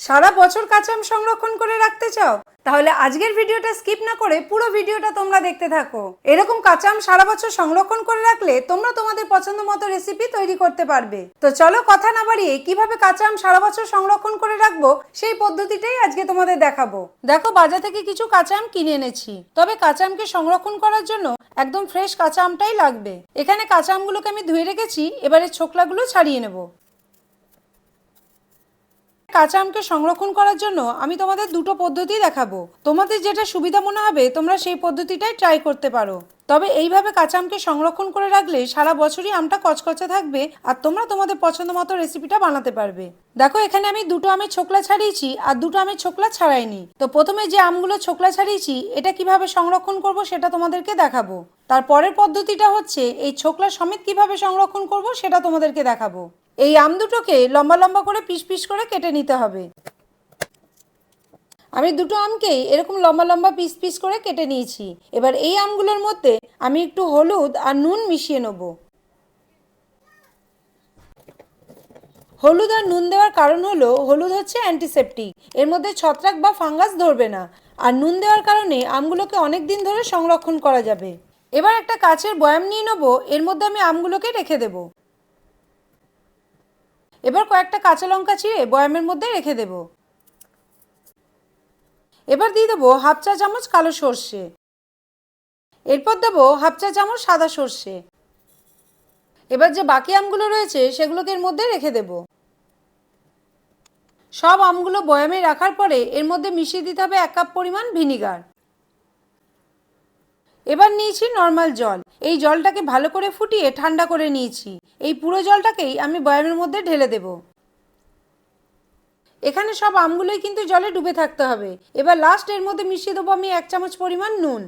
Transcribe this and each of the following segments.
সারা বছর কাঁচা আম সংরক্ষণ করে রাখতে চাও? তাহলে আজকের ভিডিওটা স্কিপ না করে পুরো ভিডিওটা তোমরা দেখতে থাকো। এরকম কাঁচা আম সারা বছর সংরক্ষণ করে রাখলে তোমরা তোমাদের পছন্দ মতো রেসিপি তৈরি করতে পারবে। তো চলো কথা না বাড়িয়ে কীভাবে কাঁচা আম সারা বছর সংরক্ষণ করে রাখব সেই পদ্ধতিটাই আজকে তোমাদের দেখাবো। দেখো, বাজার থেকে কিছু কাঁচা আম কিনে এনেছি। তবে কাঁচা আমকে সংরক্ষণ করার জন্য একদম ফ্রেশ কাঁচা আমটাই লাগবে। এখানে কাঁচা আমগুলোকে আমি ধুয়ে রেখেছি, এবারে ছোকলাগুলো ছাড়িয়ে নেব। কাঁচা আমকে সংরক্ষণ করার জন্য আমি তোমাদের দুটো পদ্ধতি দেখাবো। তোমাদের যেটা সুবিধা মনে হবে, তোমরা সেই পদ্ধতিটাই ট্রাই করতে পারো। তবে এইভাবে কাঁচা আমকে সংরক্ষণ করে রাখলে সারা বছরই আমটা কচকচে থাকবে আর তোমরা তোমাদের পছন্দ মতো রেসিপিটা বানাতে পারবে। দেখো, এখানে আমি দুটো আমের ছোকলা ছাড়িয়েছি আর দুটো আমের ছোকলা ছাড়াইনি। তো প্রথমে যে আমগুলো ছোকলা ছাড়িয়েছি, এটা কীভাবে সংরক্ষণ করব সেটা তোমাদেরকে দেখাবো। তারপরের পদ্ধতিটা হচ্ছে এই ছোকলা সমেত কীভাবে সংরক্ষণ করব সেটা তোমাদেরকে দেখাবো। এই আম দুটোকে লম্বা লম্বা করে পিস পিস করে কেটে নিতে হবে। আমি দুটো আমকেই এরকম লম্বা লম্বা পিস পিস করে কেটে নিয়েছি। এবার এই আমগুলোর মধ্যে আমি একটু হলুদ আর নুন মিশিয়ে নেব। হলুদ আর নুন দেওয়ার কারণ হলো, হলুদ হচ্ছে অ্যান্টিসেপটিক এর মধ্যে ছত্রাক বা ফাঙ্গাস ধরবে না। আর নুন দেওয়ার কারণে আমগুলোকে অনেক দিন ধরে সংরক্ষণ করা যাবে। এবার একটা কাচের বয়াম নিয়ে নেব, এর মধ্যে আমি আমগুলোকে রেখে দেবো। এবার কয়েকটা কাঁচা লঙ্কা চিড়ে বয়ামের মধ্যে রেখে দেব। এবার দিয়ে দেবো হাফ চা চামচ কালো সর্ষে। এরপর দেবো হাফ চা চামচ সাদা সর্ষে। এবার যে বাকি আমগুলো রয়েছে, সেগুলোকে এর মধ্যে রেখে দেব। সব আমগুলো বয়ামে রাখার পরে এর মধ্যে মিশিয়ে দিতে হবে এক কাপ পরিমাণ ভিনিগার। এবার নিয়েছি নর্মাল জল। এই জলটাকে ভালো করে ফুটিয়ে ঠান্ডা করে নিয়েছি। এই পুরো জলটাকেই আমি বয়ামের মধ্যে ঢেলে দেব। এখানে সব আমগুলোই কিন্তু জলে ডুবে থাকতে হবে। এবার লাস্ট এর মধ্যে মিশিয়ে দেবো আমি এক চামচ পরিমাণ নুন।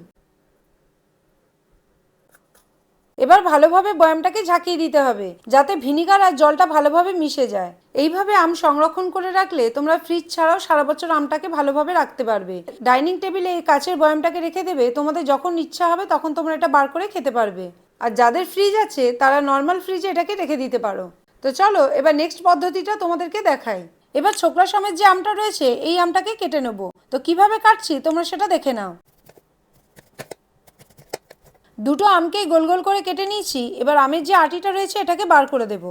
এবার ভালোভাবে বয়ামটাকে ঝাঁকিয়ে দিতে হবে, যাতে ভিনিগার আর জলটা ভালোভাবে মিশে যায়। এইভাবে আম সংরক্ষণ করে রাখলে তোমরা ফ্রিজ ছাড়াও সারা বছর আমটাকে ভালোভাবে রাখতে পারবে। ডাইনিং টেবিলে এই কাছের বয়ামটাকে রেখে দেবে, তোমাদের যখন ইচ্ছা হবে তখন তোমরা এটা বার করে খেতে পারবে। আর যাদের ফ্রিজ আছে, তারা নর্মাল ফ্রিজে এটাকে রেখে দিতে পারো। তো চলো, এবার নেক্সট পদ্ধতিটা তোমাদেরকে দেখাই। এবার ছোকরা সমেত যে আমটা রয়েছে, এই আমটাকে কেটে নেব। তো কীভাবে কাটছি, তোমরা সেটা দেখে নাও। দুটো আমকেই গোল গোল করে কেটে নিয়েছি, এবার আমের যে আটিটা রয়েছে এটাকে বার করে দেব।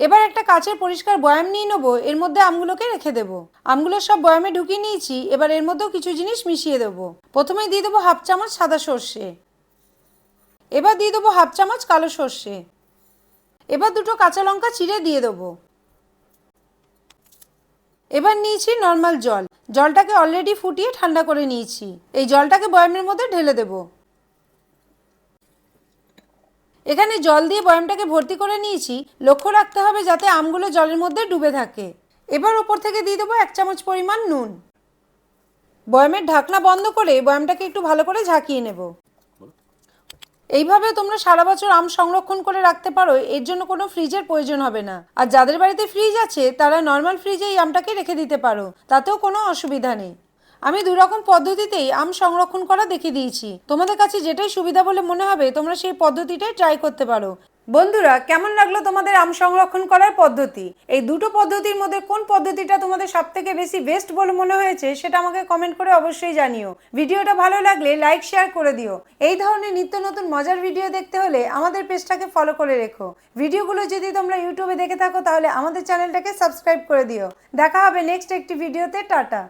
এবার একটা কাচের পরিষ্কার বয়াম নিয়ে নেব, এর মধ্যে আমগুলোকে রেখে দেবো। আমগুলো সব বয়ামে ঢুকিয়ে নিয়েছি, এবার এর মধ্যেও কিছু জিনিস মিশিয়ে দেবো। প্রথমে দিয়ে দেবো হাফ চামচ সাদা সর্ষে। এবার দিয়ে দেবো হাফ চামচ কালো সর্ষে। এবার দুটো কাঁচা লঙ্কা চিড়ে দিয়ে দেবো। এবার নিয়েছি নর্মাল জল। জলটাকে অলরেডি ফুটিয়ে ঠান্ডা করে নিয়েছি। এই জলটাকে বয়ামের মধ্যে ঢেলে দেবো। এখানে জল দিয়ে বয়ামটাকে ভর্তি করে নিয়েছি। লক্ষ্য রাখতে হবে যাতে আমগুলো জলের মধ্যে ডুবে থাকে। এবার ওপর থেকে দিয়ে দেবো এক চামচ পরিমাণ নুন। বয়ামের ঢাকনা বন্ধ করে বয়ামটাকে একটু ভালো করে ঝাঁকিয়ে নেব। এইভাবে তোমরা সারা বছর আম সংরক্ষণ করে রাখতে পারো, এর জন্য কোনো ফ্রিজের প্রয়োজন হবে না। আর যাদের বাড়িতে ফ্রিজ আছে, তারা নর্মাল ফ্রিজে এই আমটাকে রেখে দিতে পারো, তাতেও কোনো অসুবিধা নেই। আমি দুই রকম পদ্ধতিতেই আম সংরক্ষণ করা দেখিয়ে দিয়েছি। তোমাদের কাছে যেটাই সুবিধা বলে মনে হবে, তোমরা সেই পদ্ধতিটাই ট্রাই করতে পারো। বন্ধুরা, কেমন লাগল তোমাদের আম সংরক্ষণ করার পদ্ধতি? এই দুটো পদ্ধতির মধ্যে কোন পদ্ধতিটা তোমাদের সব থেকে বেশি বেস্ট বলে মনে হয়েছে, সেটা আমাকে কমেন্ট করে অবশ্যই জানিও। ভিডিওটা ভালো লাগলে লাইক শেয়ার করে দিও। এই ধরনের নিত্য নতুন মজার ভিডিও দেখতে হলে আমাদের পেজটাকে ফলো করে রেখো। ভিডিওগুলো যদি তোমরা ইউটিউবে দেখে থাকো, তাহলে আমাদের চ্যানেলটাকে সাবস্ক্রাইব করে দিও। দেখা হবে নেক্সট একটি ভিডিওতে টাটা।